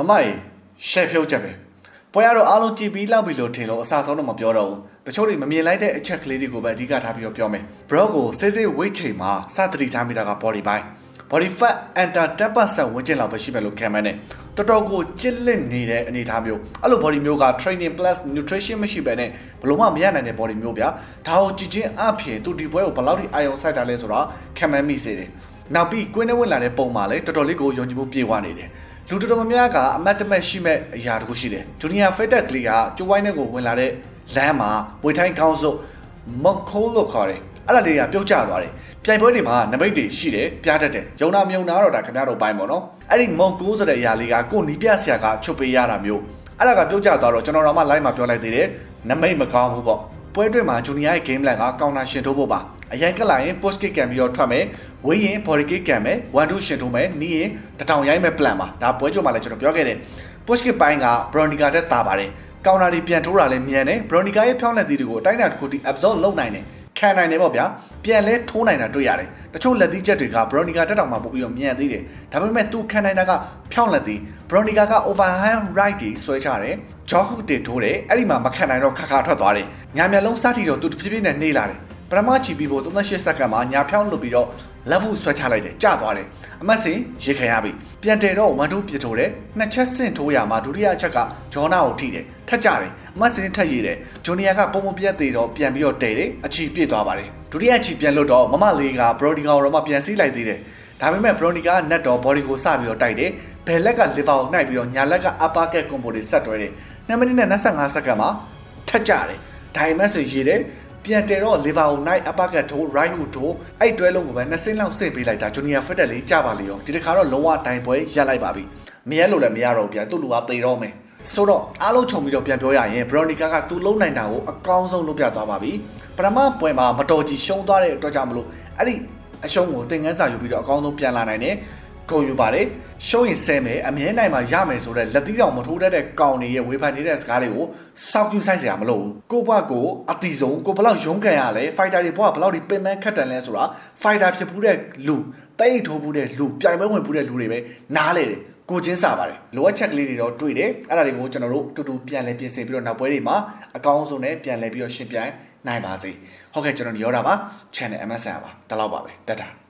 မမရေရှယ်ဖြုတ်ချက်ပဲပွဲရတော့အားလုံးကြည်ပြီးလောက်ပြီလို့ထင်လို့အစားဆုံးတော့မပြောတော့ဘူးတချို့တွေမမြင်လိုက်တဲ့အချက်ကလေးတွေကိုပဲအဓိကထားပြီးတော့ပြောမယ် bro ကိုစေးစေး weight ချိန်မှာစသတိထားမိတာက body ပိုင်း body fat enter 10%ဝန်းကျင်လောက်ပဲရှိပဲလို့ခံမှန်းတယ်တော်တော်ကိုကျစ်လစ်နေတဲ့အနေအထားမျိုးအဲ့လို body မျိုးက training plus nutrition မရှိပဲနဲ့ဘလို့မှမရနိုင်တဲ့ body မျိုးဗျာဒါကိုကြည်ချင်းအဖြစ်သူဒီပွဲကိုဘယ်လောက်ထိအာရုံစိုက်တာလဲဆိုတော့ခံမှန်းမိစေတယ်နောက်ပြီးကွင်းနဲ့ဝင်လာတဲ့ပုံမှာလည်းတော်တော်လေးကိုယုံကြည်မှုပြေဝနေတယ် လူတော်တော်များများကအမတ်တမဲ့ရှိမဲ့အရာတခုရှိတယ်ဂျူနီယာဖက်တက်ကလေးကကျိုးဝိုင်းနဲ့ကိုဝင်လာတဲ့လမ်းမှာဝေထိုင်းကောင်းစုမက်ခိုးလို့ခေါ်တယ်အဲ့ဒါလေးကပြုတ်ကျသွားတယ်ပြိုင်ပွဲတွေမှာနမိတ်တွေရှိတယ်ပြားတတ်တယ်ယုံနာမယုံနာတော့ဒါခင်ဗျားတို့ပိုင်းပေါ့နော်အဲ့ဒီမွန်ကိုးဆိုတဲ့အရာလေးကကိုနီးပြဆရာကချုပ်ပေးရတာမျိုးအဲ့ဒါကပြုတ်ကျသွားတော့ကျွန်တော်တို့မှ live မှာပြောလိုက်သေးတယ်နမိတ်မကောင်းဘူးပေါ့ပွဲတွင်မှာဂျူနီယာရဲ့ game plan ကကောင်တာရှင်ထိုးဖို့ပါ အရင်ကလာရင် post kick ကန်ပြီးတော့ထွက်မယ်ဝေးရင် body kick ကန်မယ်1 2ရှင်ထိုးမယ်နီးရင်တထောင်ရိုက်မဲ့ plan ပါဒါပွဲကြိုမှာလည်းကျွန်တော်ပြောခဲ့တယ် post kick ပိုင်းက Bronica တက်တာပါတယ်ကောင်တာတွေပြန်ထိုးတာလည်းမြန်တယ် Bronica ရဲ့ဖြောင်းလက်သီးတွေကိုအတိုင်းအတာတစ်ခုထိ absorb လုပ်နိုင်တယ်ခံနိုင်တယ်ပေါ့ဗျာပြန်လဲထိုးနိုင်တာတွေ့ရတယ်တချို့လက်သီးချက်တွေက Bronica တက်တောင်မှပို့ပြီးတော့မြန်သေးတယ်ဒါပေမဲ့သူခံနိုင်တာကဖြောင်းလက်သီး Bronica က overhand right တွေဆွဲချတယ် jaw hook တွေထိုးတယ်အဲ့ဒီမှာမခံနိုင်တော့ခါခါထွက်သွားတယ်ညာမျက်လုံးစတီတော့သူတဖြည်းဖြည်းနဲ့နေလာတယ် ပထမချီပြီးဖို့38စက္ကန့်မှာညာဖြောင်းလုပ်ပြီးတော့ level ဆွဲချလိုက်တယ်ကျသွားတယ်အမတ်စင်ရေခံရပြီပြန်တယ်တော့1 2ပြစ်ထိုးတယ်နှစ်ချက်ဆင့်ထိုးရမှာဒုတိယအချက်ကဂျောနာကိုထိတယ်ထက်ကြတယ်အမတ်စင်ထက်ရည်တယ်ဂျိုနီယာကပုံပုံပြက်သေးတော့ပြန်ပြီးတော့တဲတယ်အချီပြည့်သွားပါတယ်ဒုတိယအချီပြန်လို့တော့မမလေးကဘရိုဒီကာကိုတော့မှပြန်စီးလိုက်သေးတယ်ဒါပေမဲ့ဘရိုနီကာကနက်တော့ body ကိုစပြီးတော့တိုက်တယ်ဘယ်လက်က liver ကိုနှိုက်ပြီးတော့ညာလက်က upper cat combo တွေဆက်တွဲတယ်2မိနစ်နဲ့25စက္ကန့်မှာထက်ကြတယ်ဒါပေမဲ့ဆိုရည်တယ် ပြန်တယ်တော့ liver ကို night upper cut ထိုး right hook ထိုးအဲ့တွဲလုံးကိုပဲနှစ်စင်းလောက်ဆင့်ပေးလိုက်တာ junior fit လေးကြပါလေရောဒီတစ်ခါတော့လုံးဝတိုင်ပွဲရက်လိုက်ပါပြီမရက်လို့လည်းမရတော့ဘူးပြန်သူ့လူကသေတော့မယ်ဆိုတော့အားလုံးခြုံပြီးတော့ပြန်ပြောရရင် Veronica ကသူ့လုံးနိုင်တာကိုအကောင်းဆုံးလုပ်ပြသွားပါပြီပထမပွဲမှာမတော်ကြီးရှုံးသွားတဲ့အတွက်ကြောင့်မလို့အဲ့ဒီအရှုံးကိုသင်ခန်းစာယူပြီးတော့အကောင်းဆုံးပြန်လာနိုင်တယ် ဂုံယူပါတယ်ရှုံးရင်ဆဲမယ်အမြဲနိုင်မှာရမယ်ဆိုတော့လက်သီးတောင်မထိုးတတ်တဲ့ကောင်တွေရဲ့ဝေဖန်နေတဲ့စကားတွေကိုစောက်ယူဆိုင်စရာမလိုဘူးကိုဘကိုအတီဆုံးကိုဘလောက်ရုန်းကန်ရလဲဖိုက်တာတွေဘကဘလောက်ဒီပင်ပန်းခတ်တန်လဲဆိုတာဖိုက်တာဖြစ်ဘူးတဲ့လူတိတ်ထိုးဘူးတဲ့လူပြိုင်ပွဲဝင်ဘူးတဲ့လူတွေပဲနားလေတယ်ကိုချင်းစာပါတယ်လိုအပ်ချက်ကလေးတွေတော့တွေ့တယ်အဲ့ဒါတွေကိုကျွန်တော်တို့တူတူပြန်လဲပြင်ဆင်ပြီးတော့နောက်ပွဲတွေမှာအကောင်းဆုံးနဲ့ပြန်လဲပြီးတော့ရှင်းပြိုင်နိုင်ပါစေဟုတ်ကဲ့ကျွန်တော်ရောတာပါ channel MSN ပါဒါတော့ပါပဲတက်တာ